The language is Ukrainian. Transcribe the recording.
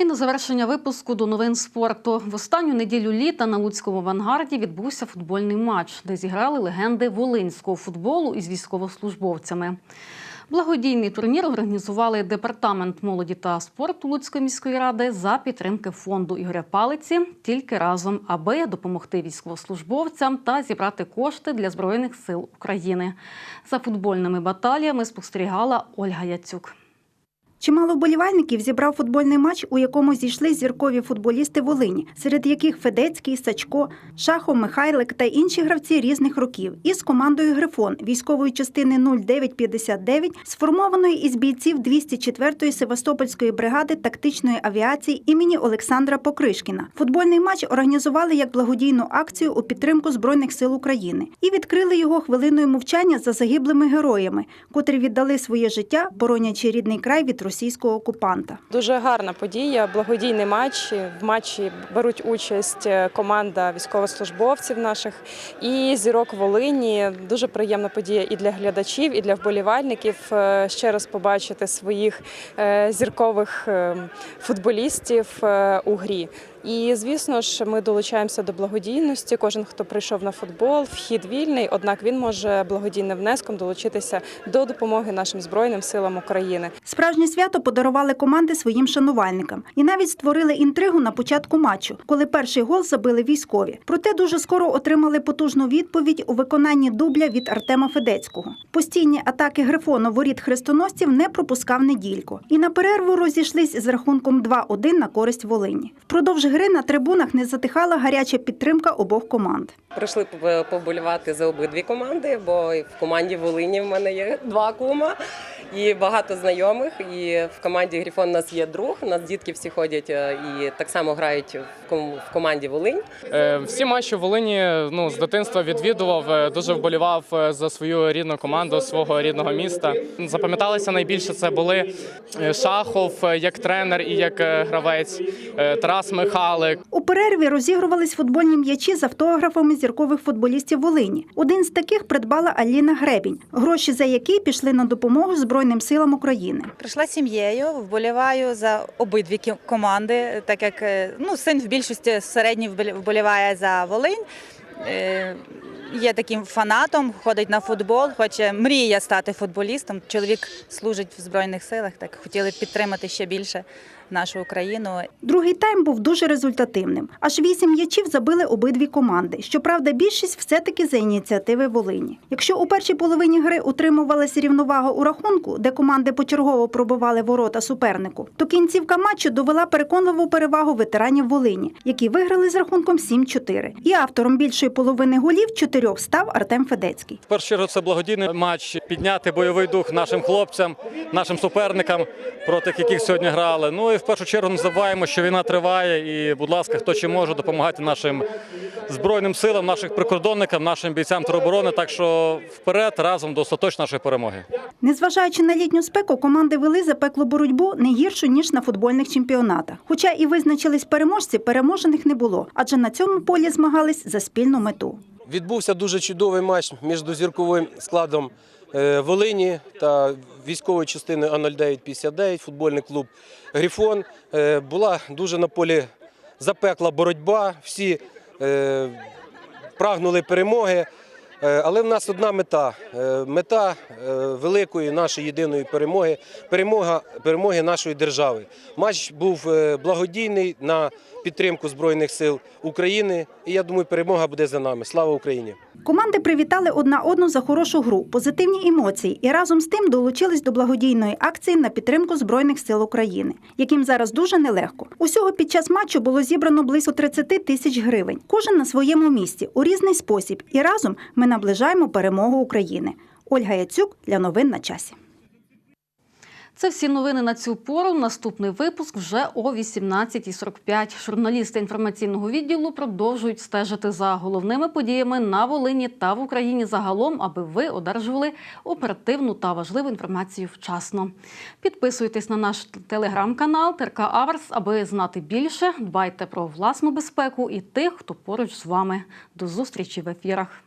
І на завершення випуску до новин спорту. В останню неділю літа на Луцькому авангарді відбувся футбольний матч, де зіграли легенди волинського футболу із військовослужбовцями. Благодійний турнір організували департамент молоді та спорту Луцької міської ради за підтримки фонду Ігоря Палиці тільки разом, аби допомогти військовослужбовцям та зібрати кошти для збройних сил України. За футбольними баталіями спостерігала Ольга Яцюк. Чимало вболівальників зібрав футбольний матч, у якому зійшли зіркові футболісти Волині, серед яких Федецький, Сачко, Шахов, Михайлик та інші гравці різних років. Із командою Грифон військової частини 0959, сформованої із бійців 204-ї Севастопольської бригади тактичної авіації імені Олександра Покришкіна. Футбольний матч організували як благодійну акцію у підтримку Збройних сил України і відкрили його хвилиною мовчання за загиблими героями, котрі віддали своє життя, боронячи рідний край від російського окупанта. Дуже гарна подія, благодійний матч. В матчі беруть участь е, команда військовослужбовців наших і зірок Волині. Дуже приємна подія і для глядачів, і для вболівальників. Е, Ще раз побачити своїх е, зіркових е, футболістів у грі. І звісно ж, ми долучаємося до благодійності. Кожен, хто прийшов на футбол, вхід вільний, однак він може благодійним внеском долучитися до допомоги нашим збройним силам України. Справжнє свято подарували команди своїм шанувальникам і навіть створили інтригу на початку матчу, коли перший гол забили військові. Проте дуже скоро отримали потужну відповідь у виконанні дубля від Артема Федецького. Постійні атаки грифону воріт хрестоносців не пропускав неділько. І на перерву розійшлись з рахунком 2-1 на користь Волині. Впродовж гри на трибунах не затихала гаряча підтримка обох команд. Прийшли поболівати за обидві команди, бо в команді Волині в мене є два кума і багато знайомих. І в команді Грифон у нас є друг. У нас дітки всі ходять е, і так само грають в команді Волинь. Е, Всі матчі в Волині ну, з дитинства відвідував, е, дуже вболівав за свою рідну команду, свого рідного міста. Запам'яталися найбільше це були Шахов як тренер і як гравець, Тарас Михалик. У перерві розігрувались футбольні м'ячі з автографами зіркових футболістів Волині. Один з таких придбала Аліна Гребінь, гроші за які пішли на допомогу Збройним силам України. Прийшла сім'єю, вболіваю за обидві команди, так як е, ну, син в більшості середній вболіває за Волинь. Е, Є таким фанатом, ходить на футбол, хоче мріє стати футболістом. Чоловік служить в Збройних силах, так хотіли підтримати ще більше нашу Україну. Другий тайм був дуже результативним. Аж вісім м'ячів забили обидві команди. Щоправда, більшість все-таки за ініціативи Волині. Якщо у першій половині гри утримувалася рівновага у рахунку, де команди почергово пробивали ворота супернику, то кінцівка матчу довела переконливу перевагу ветеранів Волині, які виграли з рахунком 7-4. І автором більшої половини голів чотирьох став Артем Федецький. В першу чергу це благодійний матч, підняти бойовий дух нашим хлопцям, нашим суперникам, проти яких сьогодні грали. Ну і в першу чергу не забуваємо, що війна триває. І, будь ласка, хто чи може допомагати нашим збройним силам, нашим прикордонникам, нашим бійцям тероборони. Так що вперед разом до остаточної нашої перемоги. Незважаючи на літню спеку, команди вели запеклу боротьбу не гіршу ніж на футбольних чемпіонатах. Хоча і визначились переможці, переможених не було, адже на цьому полі змагались за спільну мету. Відбувся дуже чудовий матч між зірковим складом е, Волині та військовою частиною А0959, футбольний клуб Грифон. Е, Була дуже на полі запекла боротьба. Всі е, прагнули перемоги. Е, Але в нас одна мета Е, мета е, великої нашої єдиної перемоги перемога перемоги нашої держави. Матч був благодійний на підтримку Збройних сил України. І я думаю, перемога буде за нами. Слава Україні! Команди привітали одна одну за хорошу гру, позитивні емоції і разом з тим долучились до благодійної акції на підтримку Збройних сил України, яким зараз дуже нелегко. Усього під час матчу було зібрано близько 30 тисяч гривень. Кожен на своєму місці у різний спосіб. І разом ми наближаємо перемогу України. Ольга Яцюк для новин на часі. Це всі новини на цю пору. Наступний випуск вже о 18.45. Журналісти інформаційного відділу продовжують стежити за головними подіями на Волині та в Україні загалом, аби ви одержували оперативну та важливу інформацію вчасно. Підписуйтесь на наш телеграм-канал ТРК Аверс, аби знати більше. Дбайте про власну безпеку і тих, хто поруч з вами. До зустрічі в ефірах.